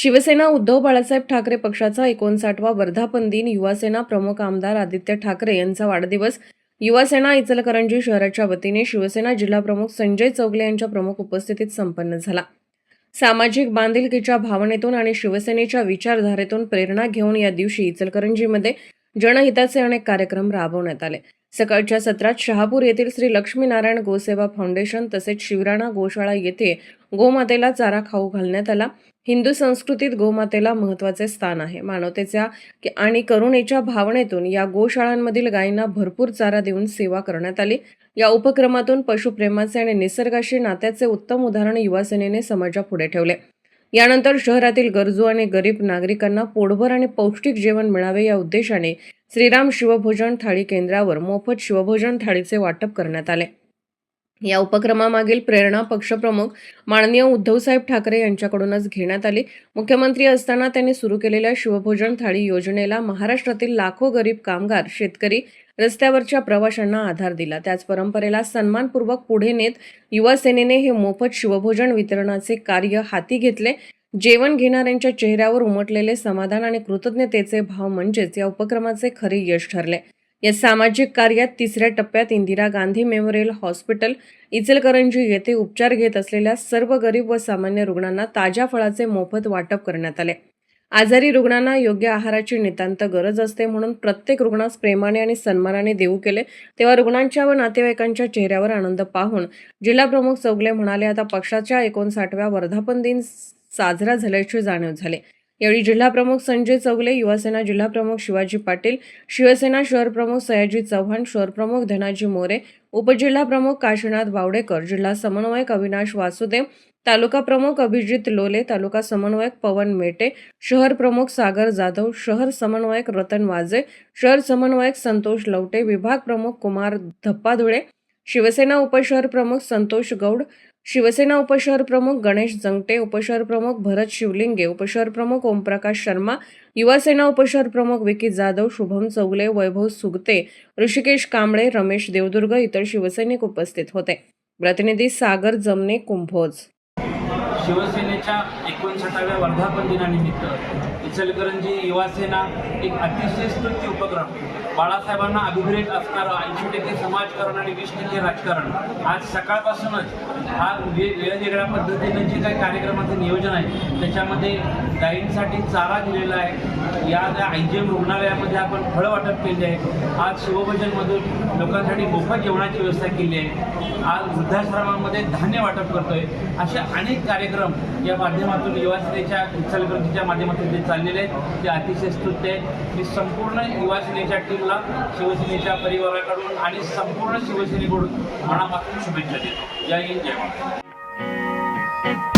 शिवसेना उद्धव बाळासाहेब ठाकरे पक्षाचा एकोणसाठवा वर्धापन दिन युवासेना प्रमुख आमदार आदित्य ठाकरे यांचा वाढदिवस. युवासेना इचलकरंजी शहराच्या वतीने शिवसेना जिल्हाप्रमुख संजय चौगले यांच्या प्रमुख उपस्थितीत संपन्न झाला. सामाजिक बांधिलकीच्या भावनेतून आणि शिवसेनेच्या विचारधारेतून प्रेरणा घेऊन या दिवशी इचलकरंजीमध्ये जनहिताचे अनेक कार्यक्रम राबवण्यात आले. सकाळच्या सत्रात शहापूर येथील श्री लक्ष्मीनारायण गोसेवा फाउंडेशन तसेच शिवराणा गोशाळा येथे गोमातेला चारा खाऊ घालण्यात आला. हिंदू संस्कृतीत गोमातेला महत्त्वाचे स्थान आहे. मानवतेच्या आणि करुणेच्या भावनेतून या गोशाळांमधील गायींना भरपूर चारा देऊन सेवा करण्यात आली. या उपक्रमातून पशुप्रेमाचे आणि निसर्गाशी नात्याचे उत्तम उदाहरण युवासेनेने समाजापुढे ठेवले. यानंतर शहरातील गरजू आणि गरीब नागरिकांना पोटभर आणि पौष्टिक जेवण मिळावे या उद्देशाने श्रीराम शिवभोजन थाळी केंद्रावर मोफत शिवभोजन थाळीचे वाटप करण्यात आले. या उपक्रमामागील प्रेरणा पक्षप्रमुख माननीय उद्धवसाहेब ठाकरे यांच्याकडूनच घेण्यात आली. मुख्यमंत्री असताना त्यांनी सुरू केलेल्या शिवभोजन थाळी योजनेला महाराष्ट्रातील लाखो गरीब कामगार शेतकरी रस्त्यावरच्या प्रवाशांना आधार दिला. त्याच परंपरेला सन्मानपूर्वक पुढे नेत युवा सेनेने हे मोफत शिवभोजन वितरणाचे कार्य हाती घेतले. जेवण घेणाऱ्यांच्या चेहऱ्यावर उमटलेले समाधान आणि कृतज्ञतेचे भाव म्हणजेच या उपक्रमाचे खरे यश ठरले. या सामाजिक कार्यात तिसऱ्या टप्प्यात इंदिरा गांधी मेमोरियल हॉस्पिटल इचलकरंजी येथे उपचार घेत असलेल्या सर्व गरीब व सामान्य रुग्णांना ताज्या फळाचे मोफत वाटप करण्यात आले. आजारी रुग्णांना योग्य आहाराची नितांत गरज असते म्हणून प्रत्येक रुग्णास प्रेमाने आणि सन्मानाने देऊ केले. तेव्हा रुग्णांच्या व नातेवाईकांच्या चेहऱ्यावर आनंद पाहून जिल्हाप्रमुख चौगले म्हणाले आता पक्षाच्या एकोणसाठव्या वर्धापन दिन साजरा झाल्याची जाणीव झाली. यावेळी जिल्हाप्रमुख संजय चौगले युवासेना जिल्हाप्रमुख शिवाजी पाटील शिवसेना शहरप्रमुख सयाजी चव्हाण शहरप्रमुख धनाजी मोरे उपजिल्हाप्रमुख काशीनाथ बावडेकर जिल्हा समन्वयक अविनाश वासुदेव तालुका प्रमुख अभिजित लोले तालुका समन्वयक पवन मेटे शहर प्रमुख सागर जाधव शहर समन्वयक रतन वाजे शहर समन्वयक संतोष लवटे विभाग प्रमुख कुमार धप्पाधुळे शिवसेना उपशहर प्रमुख संतोष गौड शिवसेना उपशहर प्रमुख गणेश जंगटे उपशहर प्रमुख भरत शिवलिंगे उपशहर प्रमुख ओमप्रकाश शर्मा युवासेना उपशहर प्रमुख विकी जाधव शुभम चौगले वैभव सुगते ऋषिकेश कांबळे रमेश देवदुर्ग इतर शिवसैनिक उपस्थित होते. प्रतिनिधी सागर जमने कुंभोज. शिवसेनेच्या एकोणसाठाव्या वर्धापन दिनानिमित्त इचलकरंजी युवासेना एक अतिशय स्तुत्य उपक्रम बाळासाहेबांना अभिप्रेत असणारं ऐंशी टक्के समाजकारण आणि वीस टक्के राजकारण. आज सकाळपासूनच हा वे वेगवेगळ्या पद्धतीनं जे काही कार्यक्रमाचं नियोजन आहे त्याच्यामध्ये गायींसाठी चारा दिलेला आहे. या ज्या आय जी एम रुग्णालयामध्ये आपण फळं वाटप केले आहे आज शिवभोजनमधून लोकांसाठी मोफत जेवणाची व्यवस्था केली आहे. आज वृद्धाश्रमामध्ये धान्य वाटप करतोय. असे अनेक कार्यक्रम या माध्यमातून युवासेनेच्या इचलकरंजीच्या माध्यमातून जे चाललेले आहेत ते अतिशय स्तुत्य आहे मी संपूर्ण युवासेनेच्या टीमला शिवसेनेच्या परिवाराकडून आणि संपूर्ण शिवसेनेकडून मनापासून शुभेच्छा देतो. जय हिंद जय महाराष्ट्र.